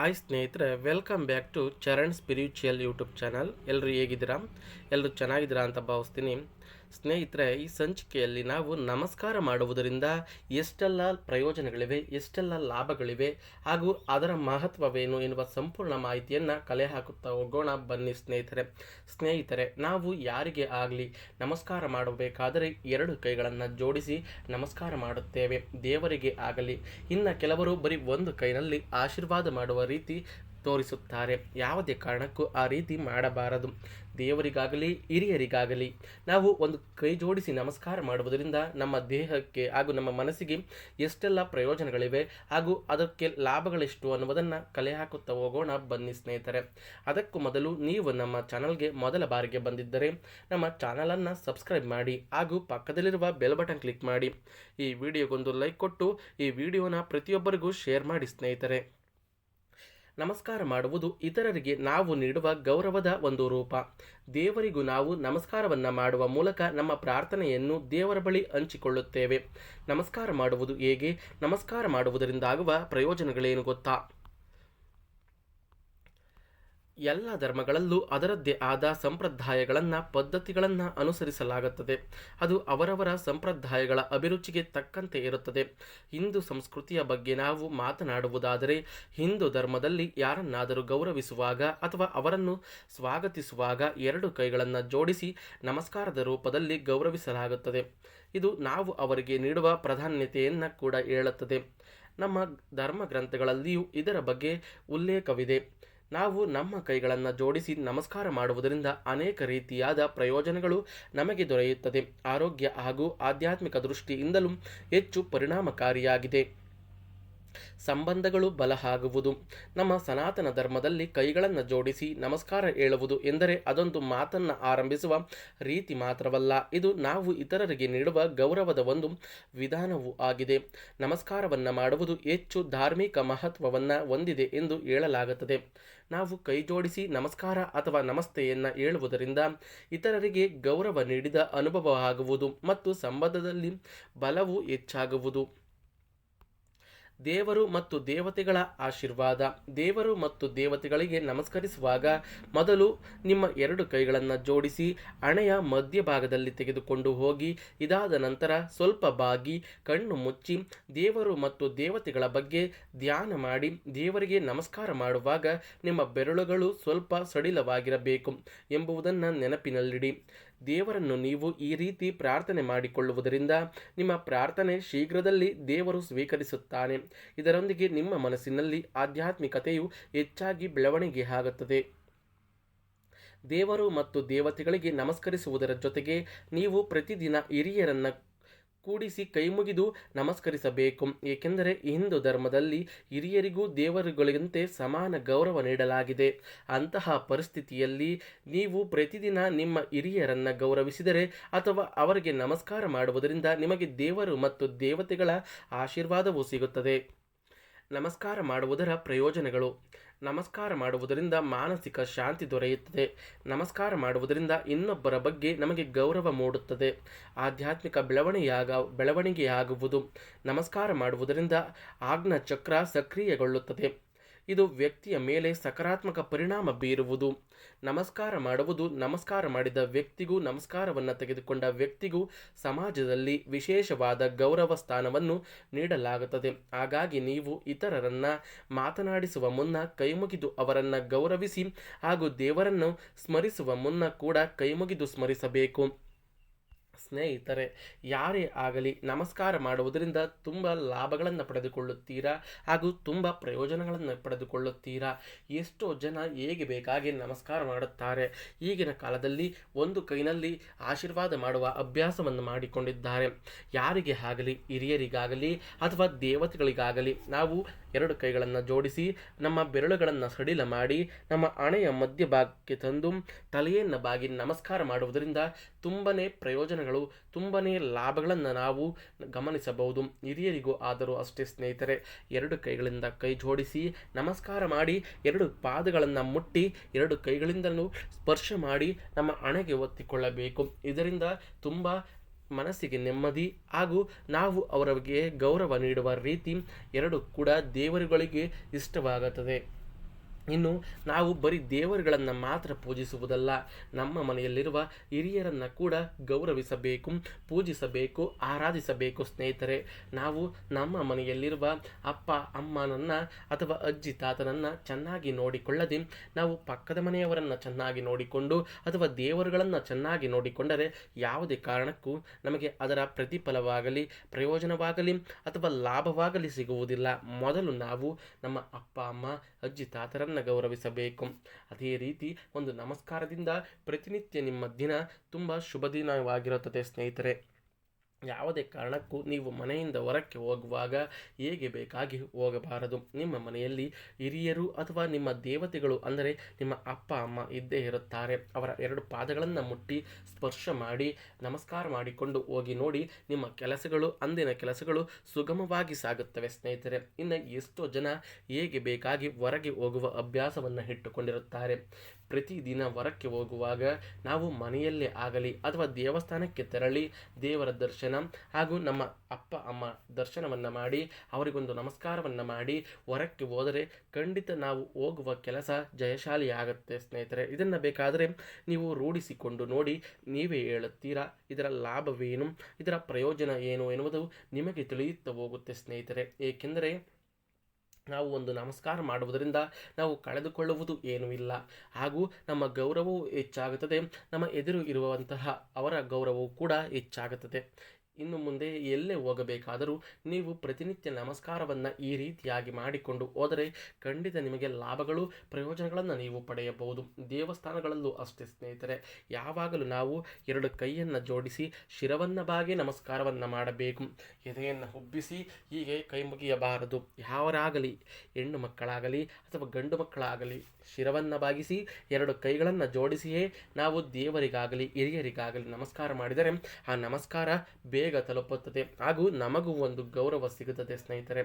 Hi ಸ್ನೇಹಿತರೆ welcome back to Charan spiritual YouTube channel ಎಲ್ಲರೂ ಹೇಗಿದ್ದೀರಾ? ಎಲ್ಲರೂ ಚೆನ್ನಾಗಿದ್ದೀರಾ ಅಂತ ಭಾವಿಸ್ತೀನಿ. ಸ್ನೇಹಿತರೆ, ಈ ಸಂಚಿಕೆಯಲ್ಲಿ ನಾವು ನಮಸ್ಕಾರ ಮಾಡುವುದರಿಂದ ಎಷ್ಟೆಲ್ಲ ಪ್ರಯೋಜನಗಳಿವೆ, ಎಷ್ಟೆಲ್ಲ ಲಾಭಗಳಿವೆ ಹಾಗೂ ಅದರ ಮಹತ್ವವೇನು ಎನ್ನುವ ಸಂಪೂರ್ಣ ಮಾಹಿತಿಯನ್ನು ಕಲೆ ಹಾಕುತ್ತಾ ಹೋಗೋಣ. ಬನ್ನಿ ಸ್ನೇಹಿತರೆ. ಸ್ನೇಹಿತರೆ, ನಾವು ಯಾರಿಗೆ ಆಗಲಿ ನಮಸ್ಕಾರ ಮಾಡಬೇಕಾದರೆ ಎರಡು ಕೈಗಳನ್ನು ಜೋಡಿಸಿ ನಮಸ್ಕಾರ ಮಾಡುತ್ತೇವೆ. ದೇವರಿಗೆ ಆಗಲಿ, ಇನ್ನು ಕೆಲವರು ಬರೀ ಒಂದು ಕೈನಲ್ಲಿ ಆಶೀರ್ವಾದ ಮಾಡುವ ರೀತಿ ತೋರಿಸುತ್ತಾರೆ. ಯಾವುದೇ ಕಾರಣಕ್ಕೂ ಆ ರೀತಿ ಮಾಡಬಾರದು. ದೇವರಿಗಾಗಲಿ, ಹಿರಿಯರಿಗಾಗಲಿ ನಾವು ಒಂದು ಕೈ ಜೋಡಿಸಿ ನಮಸ್ಕಾರ ಮಾಡುವುದರಿಂದ ನಮ್ಮ ದೇಹಕ್ಕೆ ಹಾಗೂ ನಮ್ಮ ಮನಸ್ಸಿಗೆ ಎಷ್ಟೆಲ್ಲ ಪ್ರಯೋಜನಗಳಿವೆ ಹಾಗೂ ಅದಕ್ಕೆ ಲಾಭಗಳೆಷ್ಟು ಅನ್ನುವುದನ್ನು ಕಲೆ ಹಾಕುತ್ತಾ ಹೋಗೋಣ ಬನ್ನಿ ಸ್ನೇಹಿತರೆ. ಅದಕ್ಕೂ ಮೊದಲು ನೀವು ನಮ್ಮ ಚಾನಲ್ಗೆ ಮೊದಲ ಬಾರಿಗೆ ಬಂದಿದ್ದರೆ ನಮ್ಮ ಚಾನಲನ್ನು ಸಬ್ಸ್ಕ್ರೈಬ್ ಮಾಡಿ ಹಾಗೂ ಪಕ್ಕದಲ್ಲಿರುವ ಬೆಲ್ ಬಟನ್ ಕ್ಲಿಕ್ ಮಾಡಿ. ಈ ವಿಡಿಯೋಗೊಂದು ಲೈಕ್ ಕೊಟ್ಟು ಈ ವಿಡಿಯೋನ ಪ್ರತಿಯೊಬ್ಬರಿಗೂ ಶೇರ್ ಮಾಡಿ ಸ್ನೇಹಿತರೆ. ನಮಸ್ಕಾರ ಮಾಡುವುದು ಇತರರಿಗೆ ನಾವು ನೀಡುವ ಗೌರವದ ಒಂದು ರೂಪ. ದೇವರಿಗೂ ನಾವು ನಮಸ್ಕಾರವನ್ನು ಮಾಡುವ ಮೂಲಕ ನಮ್ಮ ಪ್ರಾರ್ಥನೆಯನ್ನು ದೇವರ ಬಳಿ ಹಂಚಿಕೊಳ್ಳುತ್ತೇವೆ. ನಮಸ್ಕಾರ ಮಾಡುವುದು ಹೇಗೆ? ನಮಸ್ಕಾರ ಮಾಡುವುದರಿಂದ ಆಗುವ ಪ್ರಯೋಜನಗಳೇನು ಗೊತ್ತಾ? ಎಲ್ಲ ಧರ್ಮಗಳಲ್ಲೂ ಅದರದ್ದೇ ಆದ ಸಂಪ್ರದಾಯಗಳನ್ನು, ಪದ್ಧತಿಗಳನ್ನು ಅನುಸರಿಸಲಾಗುತ್ತದೆ. ಅದು ಅವರವರ ಸಂಪ್ರದಾಯಗಳ ಅಭಿರುಚಿಗೆ ತಕ್ಕಂತೆ ಇರುತ್ತದೆ. ಹಿಂದೂ ಸಂಸ್ಕೃತಿಯ ಬಗ್ಗೆ ನಾವು ಮಾತನಾಡುವುದಾದರೆ, ಹಿಂದೂ ಧರ್ಮದಲ್ಲಿ ಯಾರನ್ನಾದರೂ ಗೌರವಿಸುವಾಗ ಅಥವಾ ಅವರನ್ನು ಸ್ವಾಗತಿಸುವಾಗ ಎರಡು ಕೈಗಳನ್ನು ಜೋಡಿಸಿ ನಮಸ್ಕಾರದ ರೂಪದಲ್ಲಿ ಗೌರವಿಸಲಾಗುತ್ತದೆ. ಇದು ನಾವು ಅವರಿಗೆ ನೀಡುವ ಪ್ರಾಧಾನ್ಯತೆಯನ್ನು ಕೂಡ ಹೇಳುತ್ತದೆ. ನಮ್ಮ ಧರ್ಮ ಗ್ರಂಥಗಳಲ್ಲಿಯೂ ಇದರ ಬಗ್ಗೆ ಉಲ್ಲೇಖವಿದೆ. ನಾವು ನಮ್ಮ ಕೈಗಳನ್ನು ಜೋಡಿಸಿ ನಮಸ್ಕಾರ ಮಾಡುವುದರಿಂದ ಅನೇಕ ರೀತಿಯಾದ ಪ್ರಯೋಜನಗಳು ನಮಗೆ ದೊರೆಯುತ್ತದೆ. ಆರೋಗ್ಯ ಹಾಗೂ ಆಧ್ಯಾತ್ಮಿಕ ದೃಷ್ಟಿಯಿಂದಲೂ ಹೆಚ್ಚು ಪರಿಣಾಮಕಾರಿಯಾಗಿದೆ. ಸಂಬಂಧಗಳು ಬಲ ಆಗುವುದು ನಮ್ಮ ಸನಾತನ ಧರ್ಮದಲ್ಲಿ ಕೈಗಳನ್ನು ಜೋಡಿಸಿ ನಮಸ್ಕಾರ ಹೇಳುವುದು ಎಂದರೆ ಅದೊಂದು ಮಾತನ್ನು ಆರಂಭಿಸುವ ರೀತಿ ಮಾತ್ರವಲ್ಲ, ಇದು ನಾವು ಇತರರಿಗೆ ನೀಡುವ ಗೌರವದ ಒಂದು ವಿಧಾನವೂ ಆಗಿದೆ. ನಮಸ್ಕಾರವನ್ನು ಮಾಡುವುದು ಹೆಚ್ಚು ಧಾರ್ಮಿಕ ಮಹತ್ವವನ್ನು ಹೊಂದಿದೆ ಎಂದು ಹೇಳಲಾಗುತ್ತದೆ. ನಾವು ಕೈ ಜೋಡಿಸಿ ನಮಸ್ಕಾರ ಅಥವಾ ನಮಸ್ತೆಯನ್ನು ಹೇಳುವುದರಿಂದ ಇತರರಿಗೆ ಗೌರವ ನೀಡಿದ ಅನುಭವವಾಗುವುದು ಮತ್ತು ಸಂಬಂಧದಲ್ಲಿ ಬಲವು ಹೆಚ್ಚಾಗುವುದು. ದೇವರು ಮತ್ತು ದೇವತೆಗಳ ಆಶೀರ್ವಾದ. ದೇವರು ಮತ್ತು ದೇವತೆಗಳಿಗೆ ನಮಸ್ಕರಿಸುವಾಗ ಮೊದಲು ನಿಮ್ಮ ಎರಡು ಕೈಗಳನ್ನು ಜೋಡಿಸಿ ಹಣೆಯ ಮಧ್ಯಭಾಗದಲ್ಲಿ ತೆಗೆದುಕೊಂಡು ಹೋಗಿ, ಇದಾದ ನಂತರ ಸ್ವಲ್ಪ ಬಾಗಿ, ಕಣ್ಣು ಮುಚ್ಚಿ ದೇವರು ಮತ್ತು ದೇವತೆಗಳ ಬಗ್ಗೆ ಧ್ಯಾನ ಮಾಡಿ, ದೇವರಿಗೆ ನಮಸ್ಕಾರ ಮಾಡುವಾಗ ನಿಮ್ಮ ಬೆರಳುಗಳು ಸ್ವಲ್ಪ ಸಡಿಲವಾಗಿರಬೇಕು ಎಂಬುದನ್ನು ನೆನಪಿನಲ್ಲಿಡಿ. ದೇವರನ್ನು ನೀವು ಈ ರೀತಿ ಪ್ರಾರ್ಥನೆ ಮಾಡಿಕೊಳ್ಳುವುದರಿಂದ ನಿಮ್ಮ ಪ್ರಾರ್ಥನೆ ಶೀಘ್ರದಲ್ಲಿ ದೇವರು ಸ್ವೀಕರಿಸುತ್ತಾನೆ. ಇದರೊಂದಿಗೆ ನಿಮ್ಮ ಮನಸ್ಸಿನಲ್ಲಿ ಆಧ್ಯಾತ್ಮಿಕತೆಯು ಹೆಚ್ಚಾಗಿ ಬೆಳವಣಿಗೆ ಆಗುತ್ತದೆ. ದೇವರು ಮತ್ತು ದೇವತೆಗಳಿಗೆ ನಮಸ್ಕರಿಸುವುದರ ಜೊತೆಗೆ ನೀವು ಪ್ರತಿದಿನ ಹಿರಿಯರನ್ನು ಕೂಡಿಸಿ ಕೈಮುಗಿದು ನಮಸ್ಕರಿಸಬೇಕು. ಏಕೆಂದರೆ ಹಿಂದೂ ಧರ್ಮದಲ್ಲಿ ಹಿರಿಯರಿಗೂ ದೇವರುಗಳಿಗಂತೆ ಸಮಾನ ಗೌರವ ನೀಡಲಾಗಿದೆ. ಅಂತಹ ಪರಿಸ್ಥಿತಿಯಲ್ಲಿ ನೀವು ಪ್ರತಿದಿನ ನಿಮ್ಮ ಹಿರಿಯರನ್ನು ಗೌರವಿಸಿದರೆ ಅಥವಾ ಅವರಿಗೆ ನಮಸ್ಕಾರ ಮಾಡುವುದರಿಂದ ನಿಮಗೆ ದೇವರು ಮತ್ತು ದೇವತೆಗಳ ಆಶೀರ್ವಾದವೂ ಸಿಗುತ್ತದೆ. ನಮಸ್ಕಾರ ಮಾಡುವುದರ ಪ್ರಯೋಜನಗಳು. ನಮಸ್ಕಾರ ಮಾಡುವುದರಿಂದ ಮಾನಸಿಕ ಶಾಂತಿ ದೊರೆಯುತ್ತದೆ. ನಮಸ್ಕಾರ ಮಾಡುವುದರಿಂದ ಇನ್ನೊಬ್ಬರ ಬಗ್ಗೆ ನಮಗೆ ಗೌರವ ಮೂಡುತ್ತದೆ. ಆಧ್ಯಾತ್ಮಿಕ ಬೆಳವಣಿಗೆಯಾಗ ಬೆಳವಣಿಗೆಯಾಗುವುದು. ನಮಸ್ಕಾರ ಮಾಡುವುದರಿಂದ ಆಜ್ಞಾ ಚಕ್ರ ಸಕ್ರಿಯಗೊಳ್ಳುತ್ತದೆ. ಇದು ವ್ಯಕ್ತಿಯ ಮೇಲೆ ಸಕಾರಾತ್ಮಕ ಪರಿಣಾಮ ಬೀರುವುದು. ನಮಸ್ಕಾರ ಮಾಡುವುದು, ನಮಸ್ಕಾರ ಮಾಡಿದ ವ್ಯಕ್ತಿಗೂ ನಮಸ್ಕಾರವನ್ನು ತೆಗೆದುಕೊಂಡ ವ್ಯಕ್ತಿಗೂ ಸಮಾಜದಲ್ಲಿ ವಿಶೇಷವಾದ ಗೌರವ ಸ್ಥಾನವನ್ನು ನೀಡಲಾಗುತ್ತದೆ. ಹಾಗಾಗಿ ನೀವು ಇತರರನ್ನ ಮಾತನಾಡಿಸುವ ಮುನ್ನ ಕೈಮುಗಿದು ಅವರನ್ನು ಗೌರವಿಸಿ ಹಾಗೂ ದೇವರನ್ನು ಸ್ಮರಿಸುವ ಮುನ್ನ ಕೂಡ ಕೈಮುಗಿದು ಸ್ಮರಿಸಬೇಕು. ಸ್ನೇಹಿತರೆ, ಯಾರೇ ಆಗಲಿ ನಮಸ್ಕಾರ ಮಾಡುವುದರಿಂದ ತುಂಬ ಲಾಭಗಳನ್ನು ಪಡೆದುಕೊಳ್ಳುತ್ತೀರಾ? ಹಾಗೂ ತುಂಬ ಪ್ರಯೋಜನಗಳನ್ನು ಪಡೆದುಕೊಳ್ಳುತ್ತೀರಾ? ಎಷ್ಟೋ ಜನ ಹೇಗೆ ಬೇಕಾಗಿ ನಮಸ್ಕಾರ ಮಾಡುತ್ತಾರೆ. ಈಗಿನ ಕಾಲದಲ್ಲಿ ಒಂದು ಕೈನಲ್ಲಿ ಆಶೀರ್ವಾದ ಮಾಡುವ ಅಭ್ಯಾಸವನ್ನು ಮಾಡಿಕೊಂಡಿದ್ದಾರೆ. ಯಾರಿಗೆ ಆಗಲಿ, ಹಿರಿಯರಿಗಾಗಲಿ ಅಥವಾ ದೇವತೆಗಳಿಗಾಗಲಿ ನಾವು ಎರಡು ಕೈಗಳನ್ನು ಜೋಡಿಸಿ ನಮ್ಮ ಬೆರಳುಗಳನ್ನು ಸಡಿಲ ಮಾಡಿ ನಮ್ಮ ಹಣೆಯ ಮಧ್ಯಭಾಗಕ್ಕೆ ತಂದು ತಲೆಯನ್ನು ಬಾಗಿ ನಮಸ್ಕಾರ ಮಾಡುವುದರಿಂದ ತುಂಬನೇ ಪ್ರಯೋಜನಗಳು, ತುಂಬನೇ ಲಾಭಗಳನ್ನು ನಾವು ಗಮನಿಸಬಹುದು. ಹಿರಿಯರಿಗೂ ಆದರೂ ಅಷ್ಟೇ ಸ್ನೇಹಿತರೆ, ಎರಡು ಕೈಗಳಿಂದ ಕೈ ಜೋಡಿಸಿ ನಮಸ್ಕಾರ ಮಾಡಿ, ಎರಡು ಪಾದಗಳನ್ನು ಮುಟ್ಟಿ, ಎರಡು ಕೈಗಳಿಂದಲೂ ಸ್ಪರ್ಶ ಮಾಡಿ ನಮ್ಮ ಹಣೆಗೆ ಒತ್ತಿಕೊಳ್ಳಬೇಕು. ಇದರಿಂದ ತುಂಬ ಮನಸ್ಸಿಗೆ ನೆಮ್ಮದಿ ಹಾಗೂ ನಾವು ಅವರಿಗೆ ಗೌರವ ನೀಡುವ ರೀತಿ ಎರಡು ಕೂಡ ದೇವರುಗಳಿಗೆ ಇಷ್ಟವಾಗುತ್ತದೆ. ಇನ್ನು ನಾವು ಬರೀ ದೇವರುಗಳನ್ನು ಮಾತ್ರ ಪೂಜಿಸುವುದಲ್ಲ, ನಮ್ಮ ಮನೆಯಲ್ಲಿರುವ ಹಿರಿಯರನ್ನು ಕೂಡ ಗೌರವಿಸಬೇಕು, ಪೂಜಿಸಬೇಕು, ಆರಾಧಿಸಬೇಕು ಸ್ನೇಹಿತರೆ. ನಾವು ನಮ್ಮ ಮನೆಯಲ್ಲಿರುವ ಅಪ್ಪ, ಅಮ್ಮನನ್ನು ಅಥವಾ ಅಜ್ಜಿ, ತಾತನನ್ನು ಚೆನ್ನಾಗಿ ನೋಡಿಕೊಳ್ಳದೆ, ನಾವು ಪಕ್ಕದ ಮನೆಯವರನ್ನು ಚೆನ್ನಾಗಿ ನೋಡಿಕೊಂಡು ಅಥವಾ ದೇವರುಗಳನ್ನು ಚೆನ್ನಾಗಿ ನೋಡಿಕೊಂಡರೆ ಯಾವುದೇ ಕಾರಣಕ್ಕೂ ನಮಗೆ ಅದರ ಪ್ರತಿಫಲವಾಗಲಿ, ಪ್ರಯೋಜನವಾಗಲಿ ಅಥವಾ ಲಾಭವಾಗಲಿ ಸಿಗುವುದಿಲ್ಲ. ಮೊದಲು ನಾವು ನಮ್ಮ ಅಪ್ಪ, ಅಮ್ಮ, ಅಜ್ಜಿ, ತಾತರನ್ನು ಗೌರವಿಸಬೇಕು. ಅದೇ ರೀತಿ ಒಂದು ನಮಸ್ಕಾರದಿಂದ ಪ್ರತಿನಿತ್ಯ ನಿಮ್ಮ ದಿನ ತುಂಬ ಶುಭ ದಿನವಾಗಿರುತ್ತದೆ ಸ್ನೇಹಿತರೆ. ಯಾವುದೇ ಕಾರಣಕ್ಕೂ ನೀವು ಮನೆಯಿಂದ ಹೊರಕ್ಕೆ ಹೋಗುವಾಗ ಹೇಗೆ ಬೇಕಾಗಿ ಹೋಗಬಾರದು? ನಿಮ್ಮ ಮನೆಯಲ್ಲಿ ಹಿರಿಯರು ಅಥವಾ ನಿಮ್ಮ ದೇವತೆಗಳು ಅಂದರೆ ನಿಮ್ಮ ಅಪ್ಪ, ಅಮ್ಮ ಇದ್ದೇ ಇರುತ್ತಾರೆ. ಅವರ ಎರಡು ಪಾದಗಳನ್ನು ಮುಟ್ಟಿ ಸ್ಪರ್ಶ ಮಾಡಿ, ನಮಸ್ಕಾರ ಮಾಡಿಕೊಂಡು ಹೋಗಿ ನೋಡಿ ನಿಮ್ಮ ಕೆಲಸಗಳು, ಅಂದಿನ ಕೆಲಸಗಳು ಸುಗಮವಾಗಿ ಸಾಗುತ್ತವೆ ಸ್ನೇಹಿತರೆ. ಇನ್ನು ಎಷ್ಟೋ ಜನ ಹೇಗೆ ಬೇಕಾಗಿ ಹೊರಗೆ ಹೋಗುವ ಅಭ್ಯಾಸವನ್ನು ಇಟ್ಟುಕೊಂಡಿರುತ್ತಾರೆ. ಪ್ರತಿದಿನ ಹೊರಕ್ಕೆ ಹೋಗುವಾಗ ನಾವು ಮನೆಯಲ್ಲೇ ಆಗಲಿ ಅಥವಾ ದೇವಸ್ಥಾನಕ್ಕೆ ತೆರಳಿ ದೇವರ ದರ್ಶನ ಹಾಗೂ ನಮ್ಮ ಅಪ್ಪ, ಅಮ್ಮ ದರ್ಶನವನ್ನು ಮಾಡಿ, ಅವರಿಗೊಂದು ನಮಸ್ಕಾರವನ್ನು ಮಾಡಿ ಹೊರಕ್ಕೆ ಹೋದರೆ ಖಂಡಿತ ನಾವು ಹೋಗುವ ಕೆಲಸ ಜಯಶಾಲಿ ಆಗುತ್ತೆ ಸ್ನೇಹಿತರೆ. ಇದನ್ನು ಬೇಕಾದರೆ ನೀವು ರೂಢಿಸಿಕೊಂಡು ನೋಡಿ ನೀವೇ ಹೇಳುತ್ತೀರಾ? ಇದರ ಲಾಭವೇನು? ಇದರ ಪ್ರಯೋಜನ ಏನು ಎನ್ನುವುದು ನಿಮಗೆ ತಿಳಿಯುತ್ತಾ ಹೋಗುತ್ತೆ ಸ್ನೇಹಿತರೆ. ಏಕೆಂದರೆ ನಾವು ಒಂದು ನಮಸ್ಕಾರ ಮಾಡುವುದರಿಂದ ನಾವು ಕಳೆದುಕೊಳ್ಳುವುದು ಏನೂ ಇಲ್ಲ. ಹಾಗೂ ನಮ್ಮ ಗೌರವವು ಹೆಚ್ಚಾಗುತ್ತದೆ. ನಮ್ಮ ಎದುರು ಇರುವಂತಹ ಅವರ ಗೌರವವು ಕೂಡ ಹೆಚ್ಚಾಗುತ್ತದೆ. ಇನ್ನು ಮುಂದೆ ಎಲ್ಲೇ ಹೋಗಬೇಕಾದರೂ ನೀವು ಪ್ರತಿನಿತ್ಯ ನಮಸ್ಕಾರವನ್ನು ಈ ರೀತಿಯಾಗಿ ಮಾಡಿಕೊಂಡು ಹೋದರೆ ಖಂಡಿತ ನಿಮಗೆ ಲಾಭಗಳು ಪ್ರಯೋಜನಗಳನ್ನು ನೀವು ಪಡೆಯಬಹುದು. ದೇವಸ್ಥಾನಗಳಲ್ಲೂ ಅಷ್ಟೇ ಸ್ನೇಹಿತರೆ, ಯಾವಾಗಲೂ ನಾವು ಎರಡು ಕೈಯನ್ನು ಜೋಡಿಸಿ ಶಿರವನ್ನು ಬಾಗಿ ನಮಸ್ಕಾರವನ್ನು ಮಾಡಬೇಕು. ಎದೆಯನ್ನು ಹುಬ್ಬಿಸಿ ಹೀಗೆ ಕೈ ಮುಗಿಯಬಾರದು. ಯಾವರಾಗಲಿ, ಹೆಣ್ಣು ಮಕ್ಕಳಾಗಲಿ ಅಥವಾ ಗಂಡು ಮಕ್ಕಳಾಗಲಿ ಶಿರವನ್ನು ಬಾಗಿಸಿ, ಎರಡು ಕೈಗಳನ್ನು ಜೋಡಿಸಿಯೇ ನಾವು ದೇವರಿಗಾಗಲಿ, ಹಿರಿಯರಿಗಾಗಲಿ ನಮಸ್ಕಾರ ಮಾಡಿದರೆ ಆ ನಮಸ್ಕಾರ ಬೇಗ ತಲುಪುತ್ತದೆ. ಹಾಗೂ ನಮಗೂ ಒಂದು ಗೌರವ ಸಿಗುತ್ತದೆ ಸ್ನೇಹಿತರೆ.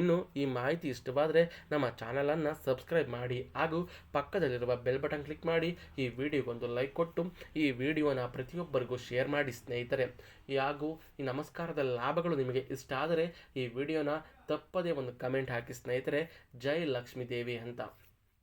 ಇನ್ನು ಈ ಮಾಹಿತಿ ಇಷ್ಟವಾದರೆ ನಮ್ಮ ಚಾನಲನ್ನು ಸಬ್ಸ್ಕ್ರೈಬ್ ಮಾಡಿ, ಹಾಗೂ ಪಕ್ಕದಲ್ಲಿರುವ ಬೆಲ್ ಬಟನ್ ಕ್ಲಿಕ್ ಮಾಡಿ, ಈ ವಿಡಿಯೋಗೊಂದು ಲೈಕ್ ಕೊಟ್ಟು, ಈ ವಿಡಿಯೋನ ಪ್ರತಿಯೊಬ್ಬರಿಗೂ ಶೇರ್ ಮಾಡಿ ಸ್ನೇಹಿತರೆ. ಹಾಗೂ ಈ ನಮಸ್ಕಾರದ ಲಾಭಗಳು ನಿಮಗೆ ಇಷ್ಟ ಆದರೆ ಈ ವಿಡಿಯೋನ ತಪ್ಪದೇ ಒಂದು ಕಮೆಂಟ್ ಹಾಕಿ ಸ್ನೇಹಿತರೆ. ಜೈ ಲಕ್ಷ್ಮೀ ದೇವಿ ಅಂತ.